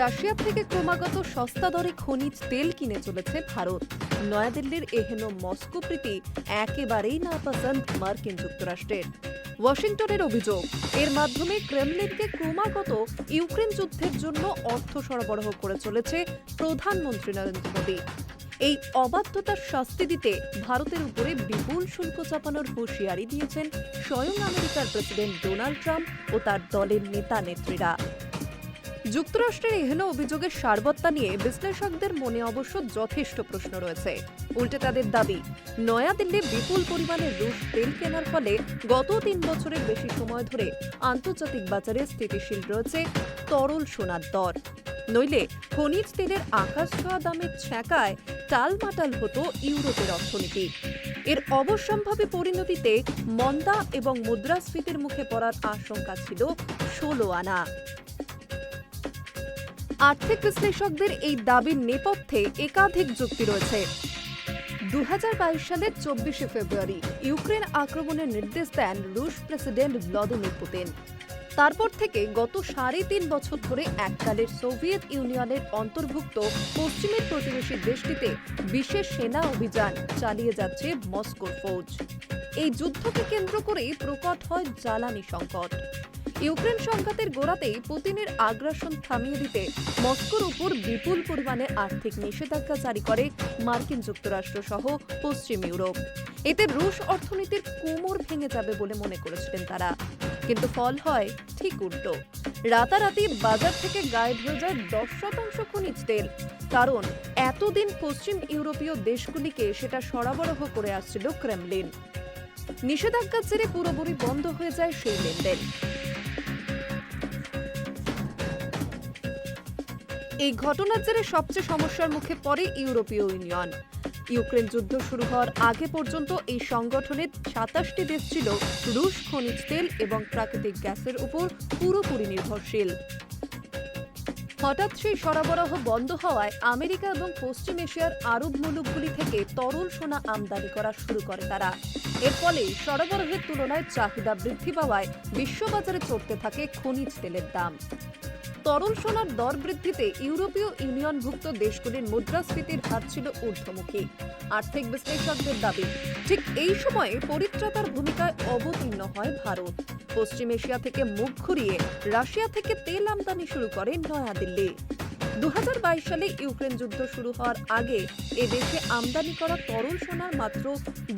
Russia থেকে ক্রমাগত সস্তা দরে খনিজ তেল কিনে চলেছে ভারত। নয়াদিল্লির এহেন মস্কো প্রীতি একেবারেই নাপসন্দ মার্কিন যুক্তরাষ্ট্রের ওয়াশিংটনের অভিযোগ, এর মাধ্যমে ক্রেমলিনকে ক্রমাগত ইউক্রেন যুদ্ধের জন্য অর্থ সরবরাহ করে চলেছে প্রধানমন্ত্রী নরেন্দ্র মোদী। এই অবাধ্যতার শাস্তি দিতে ভারতের উপরে বিপুল শুল্ক চাপানোর হুঁশিয়ারি দিয়েছেন স্বয়ং আমেরিকার প্রেসিডেন্ট ডোনাল্ড ট্রাম্প ও তার দলের নেতা নেত্রীরা যুক্তরাষ্ট্রের এহেন অভিযোগের সারবত্তা নিয়ে বিশ্লেষকদের মনে অবশ্য যথেষ্ট প্রশ্ন রয়েছে। উল্টে তাদের দাবি নয়াদিল্লি বিপুল পরিমাণে রুশ তেল কেনার ফলে গত তিন বছরের বেশি সময় ধরে আন্তর্জাতিক বাজারে স্থিতিশীল রয়েছে তরল সোনার দর। নইলে খনিজ তেলের আকাশ ছোঁয়া দামের ছ্যাঁকায় টালমাটাল হতো ইউরোপের অর্থনীতি। এর অবশ্যম্ভাবী পরিণতিতে মন্দা এবং মুদ্রাস্ফীতির মুখে পড়ার আশঙ্কা ছিল ষোলো আনা। আর্থিক বিশ্লেষকদের এই দাবির নেপথ্যে একাধিক যুক্তি রয়েছে। দুহাজার বাইশ সালের চব্বিশে ফেব্রুয়ারি ইউক্রেন আক্রমণের নির্দেশ দেন রুশ প্রেসিডেন্ট ভ্লাদিমির পুতিন। তারপর থেকে গত সাড়ে তিন বছর ধরে এককালের সোভিয়েত ইউনিয়নের অন্তর্ভুক্ত পশ্চিমের প্রতিবেশী দেশটিতে বিশেষ সেনা অভিযান চালিয়ে যাচ্ছে মস্কোর ফৌজ। এই যুদ্ধকে কেন্দ্র করেই প্রকট হয় জ্বালানি সংকট। ইউক্রেন সংঘাতের গোড়াতেই পুতিনের আগ্রাসন থামিয়ে দিতে মস্কোর উপর বিপুল পরিমাণে আর্থিক নিষেধাজ্ঞা জারি করে মার্কিন যুক্তরাষ্ট্র সহ পশ্চিম ইউরোপ। এতে রুশ অর্থনীতির কোমর ভেঙে যাবে বলে মনে করেছিলেন তারা। কিন্তু ফল হয় ঠিক উল্টো। রাতারাতি বাজার থেকে গায়েব হয়ে যায় দশ শতাংশ খনিজ তেল। কারণ এতদিন পশ্চিম ইউরোপীয় দেশগুলিকে সেটা সরবরাহ করে আসছিল ক্রেমলিন। নিষেধাজ্ঞার জেরে পুরোপুরি বন্ধ হয়ে যায় সেই লেনদেন। এই ঘটনার জেরে সবচেয়ে সমস্যার মুখে পড়ে ইউরোপীয় ইউনিয়ন। ইউক্রেন যুদ্ধ শুরু হওয়ার আগে পর্যন্ত এই সংগঠনের সাতাশটি দেশ ছিল রুশ খনিজ তেল এবং প্রাকৃতিক গ্যাসের উপর পুরোপুরি নির্ভরশীল। হঠাৎ সেই সরবরাহ বন্ধ হওয়ায় আমেরিকা এবং পশ্চিম এশিয়ার আরব মুলুকগুলি থেকে তরল সোনা আমদানি করা শুরু করে তারা। এর ফলে সরবরাহের তুলনায় চাহিদা বৃদ্ধি পাওয়ায় বিশ্ববাজারে চড়তে থাকে খনিজ তেলের দাম। তরল সোনার দর বৃদ্ধিতে ইউরোপীয় ইউনিয়নভুক্ত দেশগুলির মুদ্রাস্ফীতির হার ছিল ঊর্ধ্বমুখী। আর্থিক বিশ্লেষকদের দাবি, ঠিক এই সময়ে পরিত্রাতার ভূমিকায় অবতীর্ণ হয় ভারত। পশ্চিম এশিয়া থেকে মুখ ঘুরিয়ে রাশিয়া থেকে তেল আমদানি শুরু করে নয়াদিল্লি। দু হাজার বাইশ সালে ইউক্রেন যুদ্ধ শুরু হওয়ার আগে এদেশে আমদানি করা তরল সোনার মাত্র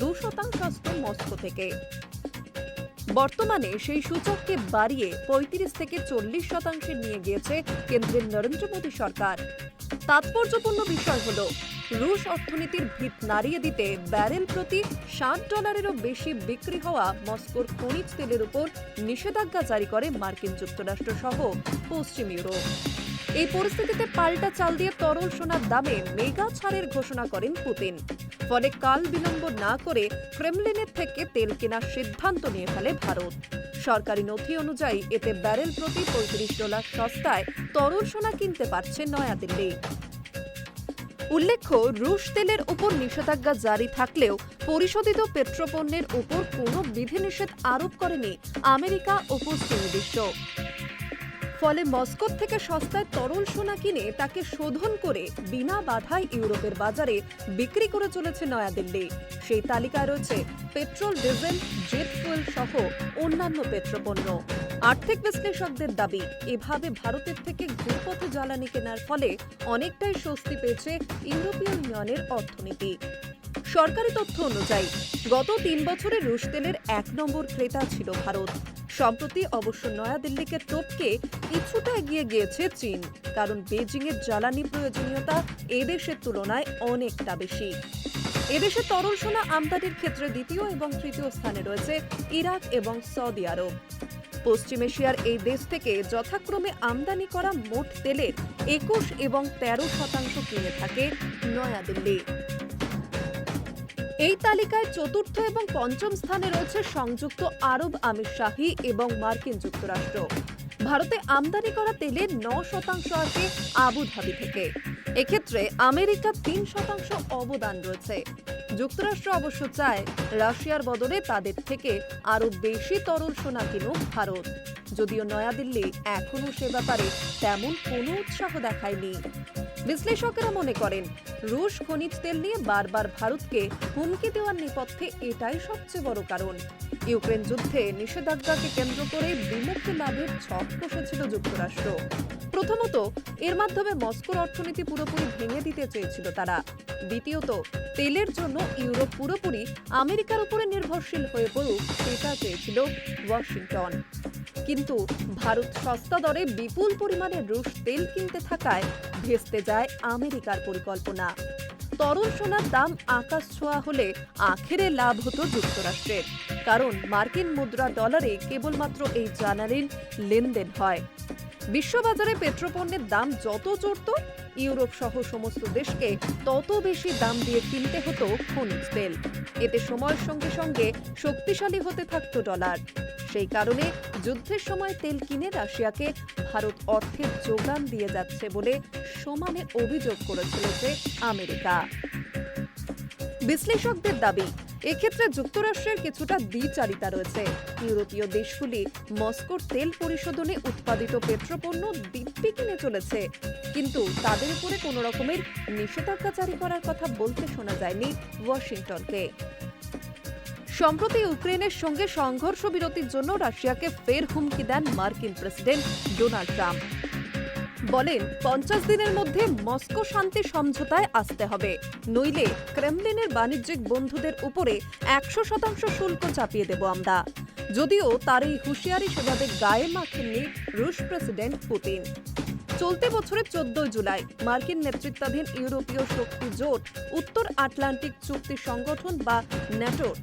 দু শতাংশ মস্কো থেকে। বর্তমানে সেই সূচককে বাড়িয়ে পঁয়ত্রিশ থেকে চল্লিশ শতাংশে নিয়ে গিয়েছে কেন্দ্রের নরেন্দ্র মোদী সরকার। তাৎপর্যপূর্ণ বিষয় হল, রুশ অর্থনীতির ভিত নাড়িয়ে দিতে ব্যারেল প্রতি ষাট ডলারেরও বেশি বিক্রি হওয়া মস্কোর খনিজ তেলের উপর নিষেধাজ্ঞা জারি করে মার্কিন যুক্তরাষ্ট্র সহ পশ্চিম ইউরোপ। এই পরিস্থিতিতে পাল্টা চাল দিয়ে তরল সোনার দামে মেগা ছাড়ের ঘোষণা করেন পুতিন। ফলে কাল বিলম্ব না করে ক্রেমলিনের থেকে তেল কেনার সিদ্ধান্ত নিয়ে ফেলে ভারত। সরকারি নথি অনুযায়ী এতে ব্যারেল প্রতি পঁয়ত্রিশ ডলার সস্তায় তরল সোনা কিনতে পারছে নয়াদিল্লি। উল্লেখ্য, রুশ তেলের উপর নিষেধাজ্ঞা জারি থাকলেও পরিশোধিত পেট্রোপণ্যের উপর কোনো বিধিনিষেধ আরোপ করেনি আমেরিকা ও পশ্চিম বিশ্ব। ফলে মস্কো থেকে সস্তায় তরল সোনা কিনে তাকে শোধন করে বিনা বাধায় ইউরোপের বাজারে বিক্রি করে চলেছে নয়াদিল্লি। সেই তালিকায় রয়েছে পেট্রোল, ডিজেল, জেট ফুয়েল সহ অন্যান্য পেট্রোপণ্য। আর্থিক বিশ্লেষকদের দাবি, এভাবে ভারতের থেকে ঘুরপথে জ্বালানি কেনার ফলে অনেকটাই স্বস্তি পেয়েছে ইউরোপীয় ইউনিয়নের অর্থনীতি। সরকারি তথ্য অনুযায়ী, গত তিন বছরে রুশ তেলের এক নম্বর ক্রেতা ছিল ভারত। সম্প্রতি অবশ্য নয়াদিল্লিকে টপকে কিছুটা এগিয়ে গিয়েছে চীন, কারণ বেজিং এর জ্বালানি প্রয়োজনীয়তা এদেশের তুলনায় অনেকটা বেশি। এদেশে তরল সোনা আমদানির ক্ষেত্রে দ্বিতীয় এবং তৃতীয় স্থানে রয়েছে ইরাক এবং সৌদি আরব। পশ্চিম এশিয়ার এই দেশ থেকে যথাক্রমে আমদানি করা মোট তেলের একুশ এবং তেরো শতাংশ কিনে থাকে নয়াদিল্লি। এই তালিকায় চতুর্থ এবং পঞ্চম স্থানে রয়েছে সংযুক্ত আরব আমিরশাহী এবং মার্কিন যুক্তরাষ্ট্র। ভারতে আমদানি করা তেলের ন শতাংশ আসে আবুধাবি থেকে। এক্ষেত্রে আমেরিকার তিন শতাংশ অবদান রয়েছে। যুক্তরাষ্ট্র অবশ্য চায় রাশিয়ার বদলে তাদের থেকে আরও বেশি তরল সোনা কিনুক ভারত। যদিও নয়াদিল্লি এখনও সে ব্যাপারে তেমন কোনো উৎসাহ দেখায়নি। বিশ্লেষকেরা মনে করেন রুশ খনিজ তেল নিয়ে বারবার ভারতকে হুমকি দেওয়ার নেপথ্যে এটাই সবচেয়ে বড় কারণ। ইউক্রেন যুদ্ধে নিষেধাজ্ঞাকে কেন্দ্র করে বিমুক্তি লাভের ছক কষেছিল যুক্তরাষ্ট্র। প্রথমত, এর মাধ্যমে মস্কোর অর্থনীতি পুরোপুরি ভেঙে দিতে চেয়েছিল তারা। দ্বিতীয়ত, তেলের জন্য ইউরোপ পুরোপুরি আমেরিকার উপরে নির্ভরশীল হয়ে পড়ুক, সেটা চেয়েছিল ওয়াশিংটন। কিন্তু ভারত সস্তা দরে বিপুল পরিমাণে রুশ তেল কিনতে থাকায় ভেস্তে যায় আমেরিকার পরিকল্পনা। তরল সোনার দাম আকাশ ছোঁয়া হলে আখেরে লাভ হতো যুক্তরাষ্ট্রের, কারণ মার্কিন মুদ্রা ডলারে কেবলমাত্র এই জ্বালানির লেনদেন হয়। বিশ্ববাজারে পেট্রোপণ্যের দাম যত চড়ত, ইউরোপ সহ সমস্ত দেশকে তত বেশি দাম দিয়ে কিনতে হতো খনিজ তেল। এতে সময়ের সঙ্গে সঙ্গে শক্তিশালী হতে থাকত ডলার। সেই কারণে যুদ্ধের সময় তেল কিনে রাশিয়াকে ভারত অর্থের যোগান দিয়ে যাচ্ছে বলে সমানে অভিযোগ করেছিল যে আমেরিকা। বিশ্লেষকদের দাবি, এক্ষেত্রে যুক্তরাষ্ট্রের কিছুটা দ্বিচারিতা রয়েছে। ইউরোপীয় দেশগুলি মস্কোর তেল পরিশোধনে উৎপাদিত পেট্রোপণ্য দিব্যি কিনে চলেছে। কিন্তু তাদের উপরে কোনো রকমের নিষেধাজ্ঞা জারি করার কথা বলতে শোনা যায়নি ওয়াশিংটনকে। সম্প্রতি ইউক্রেনের সঙ্গে সংঘর্ষ বিরতির জন্য রাশিয়াকে ফের হুমকি দেন মার্কিন প্রেসিডেন্ট ডোনাল্ড ট্রাম্প। বলেন, পঞ্চাশ দিনের মধ্যে মস্কো শান্তি সমঝোতায় আসতে হবে। নইলে ক্রেমলিনের বাণিজ্যিক বন্ধুদের উপরে একশো শতাংশ শুল্ক চাপিয়ে দেব আমরা। যদিও তার এই হুঁশিয়ারি সেভাবে গায়ে মাখেননি রুশ প্রেসিডেন্ট পুতিন। চলতি বছরের চোদ্দই জুলাই, মার্কিন নেতৃত্বাধীন ইউরোপীয় শক্তি জোট, উত্তর আটলান্টিক চুক্তি সংগঠন বা ন্যাটোর।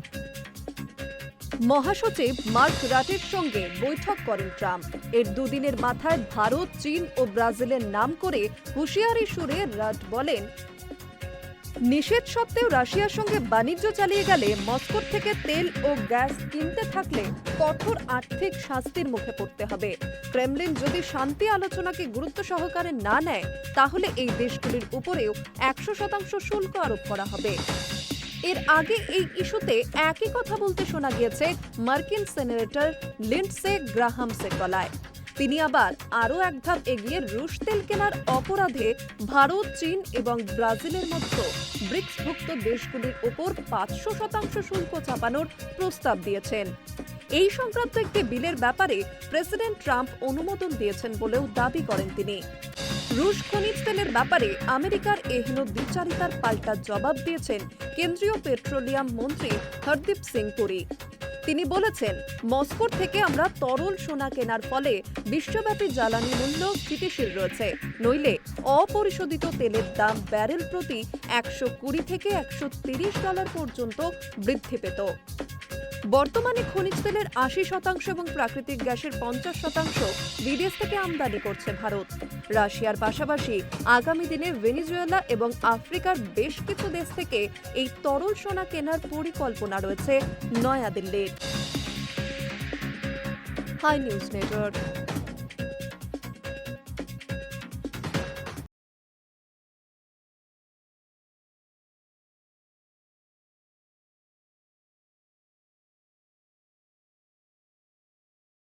মহাসচিব মার্ক রাটের সঙ্গে বৈঠক করেন ট্রাম্প। এর দুদিনের মাথায় ভারত, চীন ও ব্রাজিলের নাম করে হুঁশিয়ারি সুরে রাট বলেন নিষেধ সত্ত্বেও রাশিয়ার সঙ্গে বাণিজ্য চালিয়ে গেলে মস্কোর থেকে তেল ও গ্যাস কিনতে থাকলে কঠোর আর্থিক শাস্তির মুখে পড়তে হবে। ক্রেমলিন যদি শান্তি আলোচনাকে গুরুত্ব সহকারে না নেয়, তাহলে এই দেশগুলির উপরেও একশো শতাংশ শুল্ক আরোপ করা হবে। এর আগে এই ইস্যুতে একই কথা বলতে শোনা গিয়েছে মার্কিন সেনেটর লিন্ডসে গ্রাহামসে গলায়। তিনি আবার আরও এক ধাপ এগিয়ে রুশ তেল কেনার অপরাধে ভারত, চীন এবং ব্রাজিলের মতো ব্রিক্সভুক্ত দেশগুলির ওপর পাঁচশো শতাংশ শুল্ক চাপানোর প্রস্তাব দিয়েছেন। এই সংক্রান্ত একটি বিলের ব্যাপারে প্রেসিডেন্ট ট্রাম্প অনুমোদন দিয়েছেন বলেও দাবি করেন তিনি। রুশ খনিজ তেলের ব্যাপারে আমেরিকার এহেন দ্বিচারিতার পাল্টা জবাব দিয়েছেন কেন্দ্রীয় পেট্রোলিয়াম মন্ত্রী হরদীপ সিং পুরী। তিনি বলেছেন, মস্কোর থেকে আমরা তরল সোনা কেনার ফলে বিশ্বব্যাপী জ্বালানি মূল্য স্থিতিশীল রয়েছে। নইলে অপরিশোধিত তেলের দাম ব্যারেল প্রতি একশো কুড়ি থেকে একশো ডলার পর্যন্ত বৃদ্ধি পেত। বর্তমানে খনিজ তেলের আশি শতাংশ এবং প্রাকৃতিক গ্যাসের পঞ্চাশ শতাংশ বিদেশ থেকে আমদানি করছে ভারত। রাশিয়ার পাশাপাশি আগামী দিনে ভেনিজুয়েলা এবং আফ্রিকার বেশ কিছু দেশ থেকে এই তরল সোনা কেনার পরিকল্পনা রয়েছে নয়াদিল্লির। Hi news network.